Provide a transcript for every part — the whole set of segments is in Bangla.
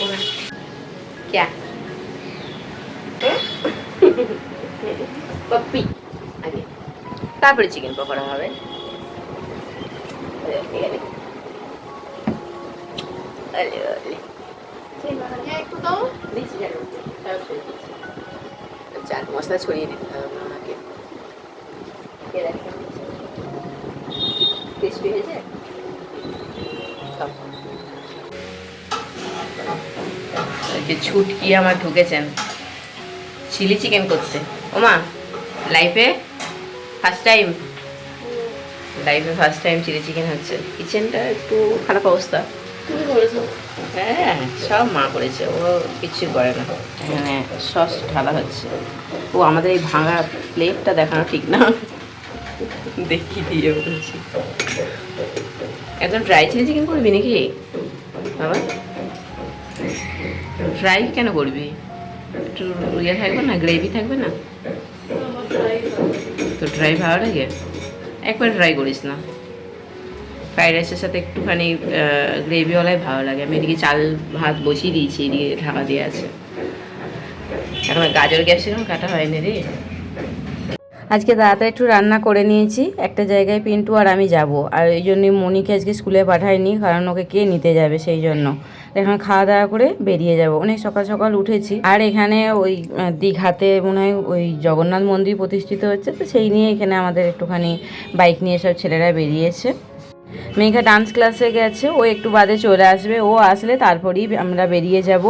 করে। ক্যা? পপ্পি আগে। তারপরে চিকেন পকোড়া হবে। চাট আচ্ছা, মশলা ছড়িয়ে দিতে হবে আমাকে। টেস্টি হয়ে যায় যে ছুটকি আমার ঢুকেছেন চিলি চিকেন করতে ওমা লাইফে ফার্স্ট টাইম লাইফে ফার্স্ট টাইম চিলি চিকেন হচ্ছে। কিচেনটা একটু খারাপ অবস্থা। করেছ? হ্যাঁ সব মা করেছে ও কিচ্ছু করে না। এখানে সস ঢালা হচ্ছে। ও আমাদের এই ভাঙা প্লেটটা দেখানো ঠিক না। দেখি দিয়ে বলছি। একদম ড্রাই চিলি চিকেন করবি নাকি? বাবা। ড্রাই কেন করবি? একটু ইয়ে থাকবে না গ্রেভি থাকবে না? তো ড্রাই ভালো লাগে? একবার ড্রাই করিস না। ফ্রাইড রাইসের সাথে একটুখানি গ্রেভিওয়ালাই ভালো লাগে। আমি এদিকে চাল ভাত বসিয়ে দিয়েছি, এদিকে ঢাকা দিয়ে আছে। এখন গাজর গ্যাসের কাটা হয়নি রে। আজকে তাড়াতাড়ি একটু রান্না করে নিয়েছি, একটা জায়গায় পিন্টু আর আমি যাব। আর এই জন্যই মনিকে আজকে স্কুলে পাঠাইনি, কারণ ওকে কে নিতে যাবে সেই জন্য। এখন খাওয়া দাওয়া করে বেরিয়ে যাব। অনেক সকাল সকাল উঠেছি। আর এখানে ওই দীঘাতে মনে হয় ওই জগন্নাথ মন্দির প্রতিষ্ঠিত হচ্ছে, তো সেই নিয়ে এখানে আমাদের একটুখানি বাইক নিয়ে সব ছেলেরা বেরিয়েছে। মেঘা ডান্স ক্লাসে গেছে। ও একটু বাদে চলে আসবে। ও আসলে তারপরেই আমরা বেরিয়ে যাব।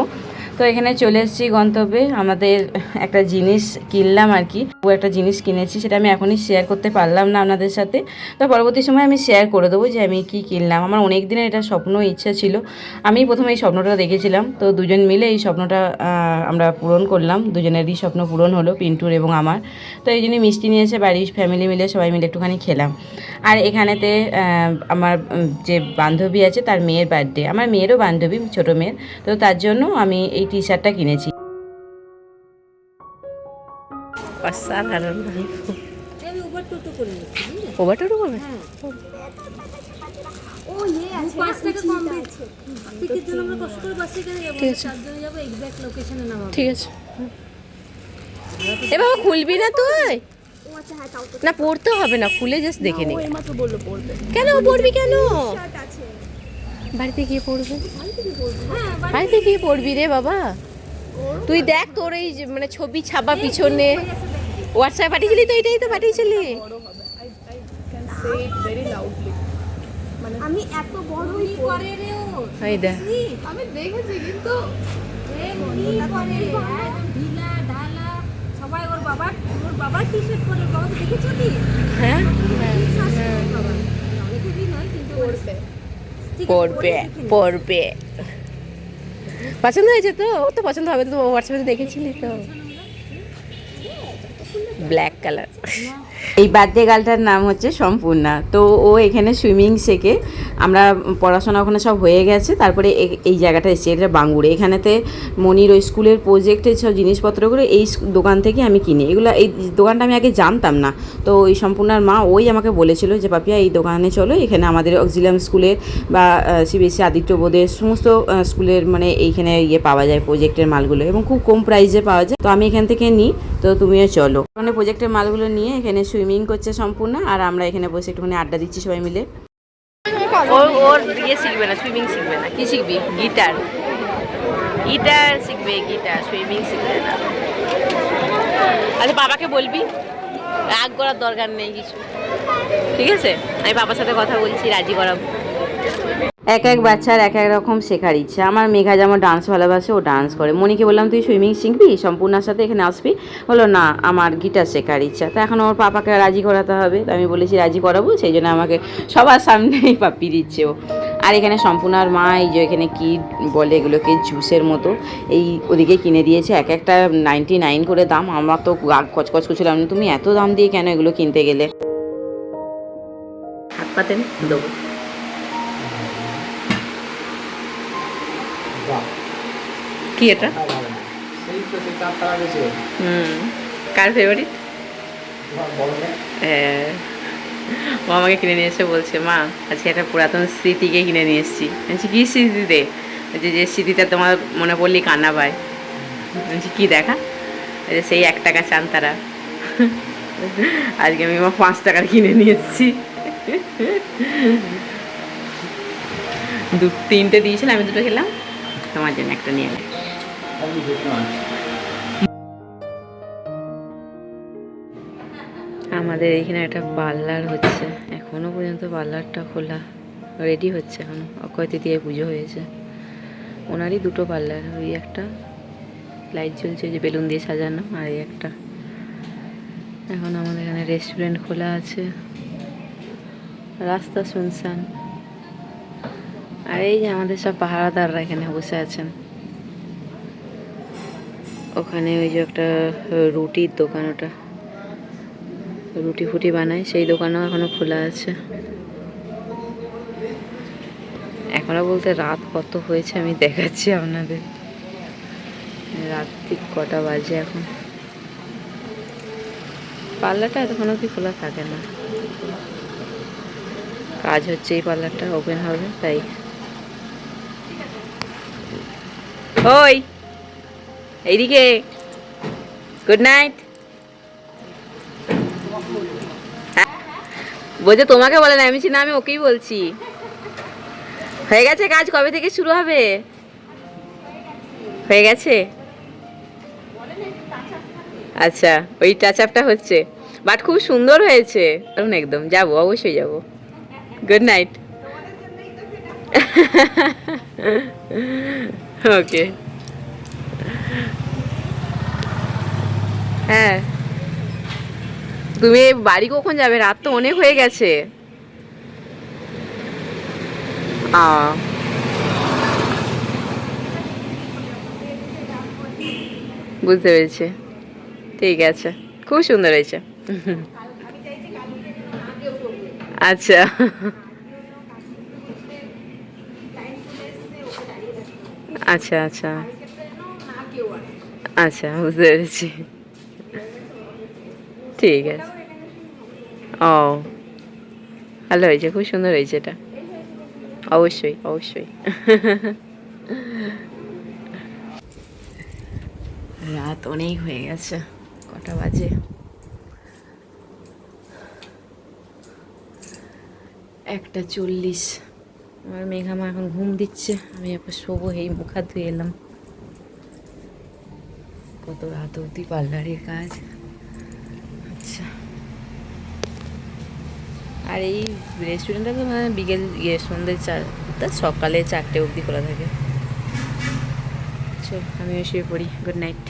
তো এখানে চলে এসেছি গন্তব্যে। আমাদের একটা জিনিস কিনলাম আর কি। ও একটা জিনিস কিনেছি, সেটা আমি এখনই শেয়ার করতে পারলাম না আপনাদের সাথে। তো পরবর্তী সময় আমি শেয়ার করে দেবো যে আমি কি কিনলাম। আমার অনেক দিনের এটা স্বপ্ন, ইচ্ছা ছিল। আমি প্রথমে এই স্বপ্নটা দেখেছিলাম। তো দুজন মিলে এই স্বপ্নটা আমরা পূরণ করলাম। দুজনেরই স্বপ্ন পূরণ হলো, পিন্টুর এবং আমার। তো এই জন্য মিষ্টি নিয়েছে বাড়ির ফ্যামিলি মিলে সবাই মিলে একটুখানি খেলাম। আর এখানেতে আমার যে বান্ধবী আছে তার মেয়ের বার্থডে আমার মেয়েরও বান্ধবী ছোট মেয়ের তো তার জন্য আমি এই টি শার্টটা কিনেছি। অসাধারণ? ওভার টোটো করবে ও। ইয়ে আছে পাঁচ টাকা কম দিচ্ছে। টিকিট জন্য আমরা কষ্ট করে বাসে কেন যাব চারজনে যাব এক্সাক্ট লোকেশনে নামাবো। ঠিক আছে। এ বাবা খুলবি না তুই? না পড়তে হবে না খুলে জাস্ট দেখে নি কেন পড়বি কেন? বাড়িতে গিয়ে পড়বে? হ্যাঁ বাড়িতে গিয়ে পড়বি রে বাবা। তুই দেখ তোর এই যে মানে ছবি ছাপা পিছনে। হোয়াটসঅ্যাপে পাঠিয়েছিলি তো এটাই তো পাঠিয়েছিলি। আমি এত পড়ি করে রে ও। আমি দেখেছি কিন্তু। ঢিলা ঢালা সবাই ওর বাবার টি শার্ট পরে বাবা তো দেখেছ কি? হ্যাঁ। পড়বে। পড়বে পছন্দ হয়েছে তো? ও তো পছন্দ হবে তো হোয়াটসঅ্যাপে দেখেছিলি তো। ব্ল্যাক কালার এই বার্থডে গার্লটার নাম হচ্ছে সম্পূর্ণা। তো ও এখানে সুইমিং শেখে। আমরা পড়াশোনা ওখানে সব হয়ে গেছে। তারপরে এই জায়গাটা এসেছি, এটা বাঙ্গুরে এখানেতে মনির ওই স্কুলের প্রজেক্টের সব জিনিসপত্রগুলো এই দোকান থেকে আমি কিনি। এগুলো এই দোকানটা আমি আগে জানতাম না। তো ওই সম্পূর্ণার মা ওই আমাকে বলেছিল যে, পাপিয়া, এই দোকানে চলো। এখানে আমাদের অক্সিলিয়াম স্কুলের বা সিবিএসসি আদিত্য বোধের সমস্ত স্কুলের মানে এইখানে ইয়ে পাওয়া যায় প্রজেক্টের মালগুলো এবং খুব কম প্রাইসে পাওয়া যায়। তো আমি এখান থেকে নিই তো তুমিও চলো। মানে প্রজেক্টের মালগুলো নিয়ে এখানে সুইমিং করছে সম্পূর্ণ, আর আমরা এখানে বসে একটুখানি আড্ডা দিচ্ছি সবাই মিলে। ওর ওর ইয়ে শিখবে না, সুইমিং শিখবে না। কি শিখবি? গিটার। গিটার শিখবে, গিটার। সুইমিং শিখবে না। আচ্ছা বাবাকে বলবি? রাগ করার দরকার নেই কিছু। ঠিক আছে? আমি বাবার সাথে কথা বলছি, রাজি করাবো। এক এক বাচ্চার এক এক রকম শেখার ইচ্ছা। আমার মেঘা যেমন ডান্স ভালোবাসে, ও ডান্স করে। মনিকে বললাম, তুই সুইমিং শিখবি? সম্পূর্ণার সাথে এখানে আসবি। বলল, না, আমার গিটার শেখার ইচ্ছা। তো এখন ওর পাপাকে রাজি করাতে হবে। তো আমি বলেছি, রাজি করাবো? সেই জন্য আমাকে সবার সামনেই পাপ্পি দিচ্ছে ও। আর এখানে সম্পূর্ণার মা, এই যে এখানে কি বলে এগুলোকে জুসের মতো, এই ওদিকে কিনে দিয়েছে। এক একটা নাইনটি নাইন করে দাম। আমরা তো কচকচ করছিলাম, তুমি এত দাম দিয়ে কেন এগুলো কিনতে গেলে? হাত পাতেন, দেবো। কি এটা? হুম, কার ফেভারিট হ্যাঁ ও আমাকে কিনে নিয়ে এসে বলছে, মা, আজকে একটা পুরাতন স্মৃতিকে কিনে নিয়ে এসেছি। বলছি, কী স্মৃতি দে ওই যে যে স্মৃতিটা তোমার মনে পড়লি কান্না পায়। বলছি, কী দেখা? সেই এক টাকা চান তারা আজকে আমি আমার পাঁচ টাকার কিনে নিয়ে এসেছি। দু, তিনটে দিয়েছিল, আমি দুটো খেলাম। তোমার জন্য একটা নিয়ে দেখলাম আমাদের এইখানে একটা পার্লার হচ্ছে। এখনও পর্যন্ত পার্লারটা খোলা রেডি হচ্ছে এখন। অক্ষয় তৃতীয় পুজো হয়েছে। ওনারই দুটো পার্লার, ওই একটা লাইট জ্বলছে যে বেলুন দিয়ে সাজানো, আর এই একটা। এখন আমাদের এখানে রেস্টুরেন্ট খোলা আছে। রাস্তা শুনশান। আর এই যে আমাদের সব পাহারাদাররা এখানে বসে আছেন। ওখানে ওই যে একটা রুটির দোকান ওটা। রুটি ফুটি বানায়, সেই দোকানও এখনও খোলা আছে। এখনও বলতে রাত কত হয়েছে আমি দেখাচ্ছি আপনাদের। রাত ঠিক কটা বাজে এখন। পার্লারটা এতক্ষণ কি খোলা থাকে না। কাজ হচ্ছে এই পার্লারটা ওপেন হবে, তাই। ওই! এইদিকে। গুড নাইট বলছে তোমাকে বলে না, আমি না আমি ওকেই বলছি। হয়ে গেছে কাজ? কবে থেকে শুরু হবে? হয়ে গেছে? আচ্ছা ওই টাচ আপটা হচ্ছে। বাট খুব সুন্দর হয়েছে। কারণ একদম, যাব, অবশ্যই যাব। গুড নাইট ওকে হ্যাঁ। তুমি বাড়ি কখন যাবে? রাত তো অনেক হয়ে গেছে। বুঝতে পেরেছি। ঠিক আছে। খুব সুন্দর হয়েছে। আচ্ছা। আচ্ছা আচ্ছা। আচ্ছা বুঝতে পেরেছি। ঠিক আছে। ও। ভালো হয়েছে, খুব সুন্দর হয়েছে এটা। অবশ্যই অবশ্যই। রাত অনেক হয়ে গেছে, কটা বাজে? একটা চল্লিশ। আমার মেঘামা এখন ঘুম দিচ্ছে, আমি এবার শোবো, এই মুখা ধুয়ে এলাম। কত রাত অবধি পার্লারের কাজ আচ্ছা আর এই রেস্টুরেন্টটা তো মানে বিকেল ইয়ে সন্ধ্যে চার সকালে চারটে অবধি খোলা থাকে। চল, আমিও শুয়ে পড়ি। Good night